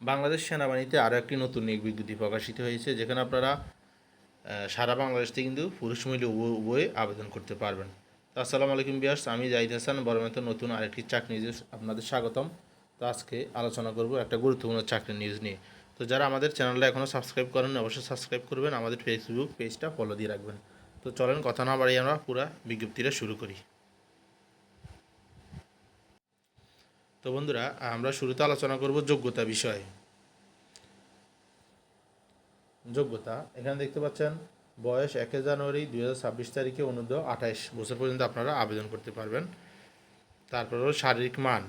বাংলাদেশ সেনাবাহিনীতে আরও একটি নতুন নিয়োগ বিজ্ঞপ্তি প্রকাশিত হয়েছে, যেখানে আপনারা সারা বাংলাদেশ থেকে কিন্তু পুরুষ মহিলা উভয় আবেদন করতে পারবেন। তো আসসালামু আলাইকুম বিয়ার্স আমি জাহিদ হাসান, বরমেতো নতুন আরেকটি চাকরি নিউজ আপনাদের স্বাগতম। তো আজকে আলোচনা করব একটা গুরুত্বপূর্ণ চাকরি নিউজ নিয়ে। তো যারা আমাদের চ্যানেলটা এখনও সাবস্ক্রাইব করেন অবশ্যই সাবস্ক্রাইব করবেন, আমাদের ফেসবুক পেজটা ফলো দিয়ে রাখবেন। তো চলেন, কথা না বাড়িয়ে আমরা পুরো বিজ্ঞপ্তিটা শুরু করি। তো বন্ধুরা, আমরা শুরুতে আলোচনা করব যোগ্যতা বিষয়ে। যোগ্যতা, এখানে দেখতে পাচ্ছেন, বয়স একে জানুয়ারি দুই হাজার ছাব্বিশ তারিখে অনুদ্ধ আঠাইশ বছর পর্যন্ত আপনারা আবেদন করতে পারবেন। তারপর হলো শারীরিক মান।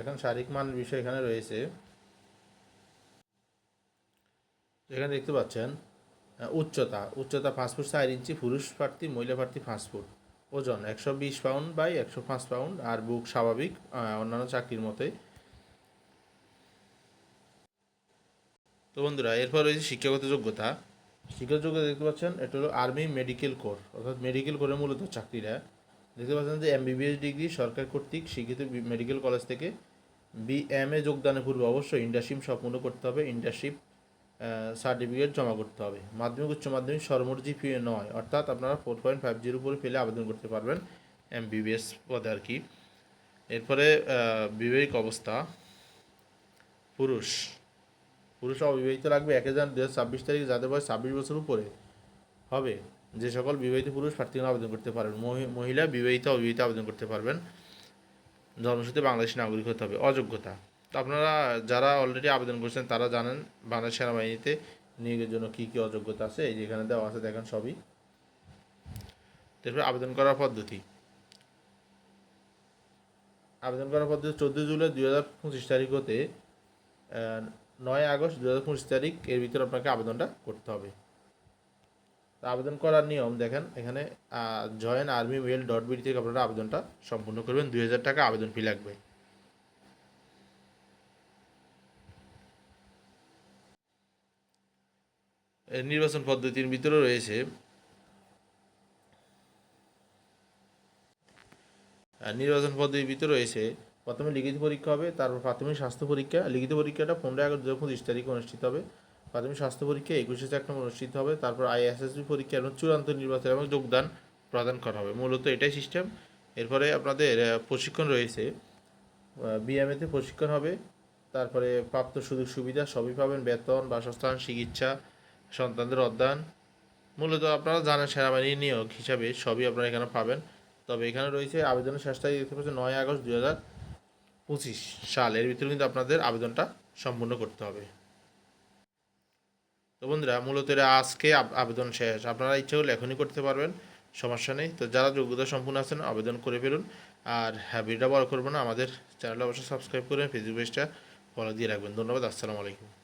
এখন শারীরিক মান বিষয় এখানে রয়েছে। এখানে দেখতে পাচ্ছেন উচ্চতা উচ্চতা পাঁচ ফুট চার ইঞ্চি, পুরুষ প্রার্থী, মহিলা প্রার্থী পাঁচ ফুট। ওজন, একশো বিশ পাউন্ড বাই একশো পাঁচ পাউন্ড আর বুক স্বাভাবিক অন্যান্য চাকরির মতোই। তো বন্ধুরা, এরপর রয়েছে শিক্ষাগত যোগ্যতা। শিক্ষাগত যোগ্যতা দেখতে পাচ্ছেন, এটা হলো আর্মি মেডিকেল কোর অর্থাৎ মেডিকেল কোরের মূলত চাকরিরা। দেখতে পাচ্ছেন যে এমবিবিএস ডিগ্রি সরকার কর্তৃক স্বীকৃত মেডিকেল কলেজ থেকে বিএমএ যোগদানের পূর্বে অবশ্যই ইন্টার্নশিপ সম্পূর্ণ করতে হবে ইন্টার্নশিপ সার্টিফিকেট জমা করতে হবে। মাধ্যমিক, উচ্চ মাধ্যমিক সর্বমোট জিপিএ নয়, অর্থাৎ আপনারা ফোর পয়েন্ট ফাইভ জিরো উপরে পেলে আবেদন করতে পারবেন এমবিবিএস পদে আর কি। এরপরে বিবেক অবস্থা, পুরুষ। পুরুষ অবিবাহিত লাগবে এক হাজার দু ছাব্বিশ তারিখে, যাদের বয়স ছাব্বিশ বছর উপরে হবে। যে সকল বিবাহিত পুরুষ প্রার্থীগণ আবেদন করতে পারবেন। মহি- মহিলা বিবাহিত, অবিবাহিত আবেদন করতে পারবেন। জন্মসূত্রে বাংলাদেশি নাগরিক হতে হবে। অযোগ্যতা। তো আপনারা যারা অলরেডি আবেদন করছেন, তারা জানেন বাংলাদেশ সেনাবাহিনীতে নিয়োগের জন্য কী কী অযোগ্যতা আছে। এই যেখানে দেওয়া আছে, দেখেন সবই। তারপরে আবেদন করার পদ্ধতি। আবেদন করার পদ্ধতি চোদ্দ জুলাই দুই হাজার পঁচিশ তারিখ হতে নয় আগস্ট দু হাজার পঁচিশ তারিখ এর ভিতরে আপনাকে আবেদনটা করতে হবে। আবেদন করার নিয়ম দেখেন, এখানে join army mil dot BD থেকে আপনারা আবেদনটা সম্পূর্ণ করবেন। দুই হাজার টাকা আবেদন ফি লাগবে। নির্বাচন পদ্ধতির ভিতরে রয়েছে। নির্বাচন পদ্ধতির ভিতরে রয়েছে, প্রথমে লিখিত পরীক্ষা হবে, তারপর প্রাথমিক স্বাস্থ্য পরীক্ষা। লিখিত পরীক্ষাটা পনেরোই আগস্ট দু পঁচিশ তারিখে অনুষ্ঠিত হবে, প্রাথমিক স্বাস্থ্য পরীক্ষা একুশে সেপ্টেম্বর অনুষ্ঠিত হবে, তারপর আইএসএসবি পরীক্ষা এবং চূড়ান্ত নির্বাচন এবং যোগদান প্রদান করা হবে। মূলত এটাই সিস্টেম এরপরে আপনাদের প্রশিক্ষণ রয়েছে। বিএমএতে প্রশিক্ষণ হবে, তারপরে প্রাপ্ত সুযোগ সুবিধা সবই পাবেন, বেতন, বাসস্থান, চিকিৎসা সন্তানদের অধ্যয়ন। মূলত আপনারা জানেন সেনাবাহিনী নিয়োগ হিসাবে সবই আপনারা এখানে পাবেন। তবে এখানে রয়েছে আবেদনের শেষ তারিখ দেখতে পাচ্ছেন নয় আগস্ট দু হাজার পঁচিশ সাল। এর ভিতরে কিন্তু আপনাদের আবেদনটা সম্পূর্ণ করতে হবে। তো বন্ধুরা, মূলত এটা আজকে আবেদন শেষ। আপনারা ইচ্ছা করলে এখনই করতে পারবেন, সমস্যা নেই। তো যারা যোগ্যতা সম্পূর্ণ আছেন, আবেদন করে ফেলুন। আর হ্যাঁ ভিডিওটা বড় করব না, আমাদের চ্যানেলটা অবশ্যই সাবস্ক্রাইব করবেন ফেসবুক পেজটা ফলো দিয়ে রাখবেন। ধন্যবাদ, আসসালামু আলাইকুম।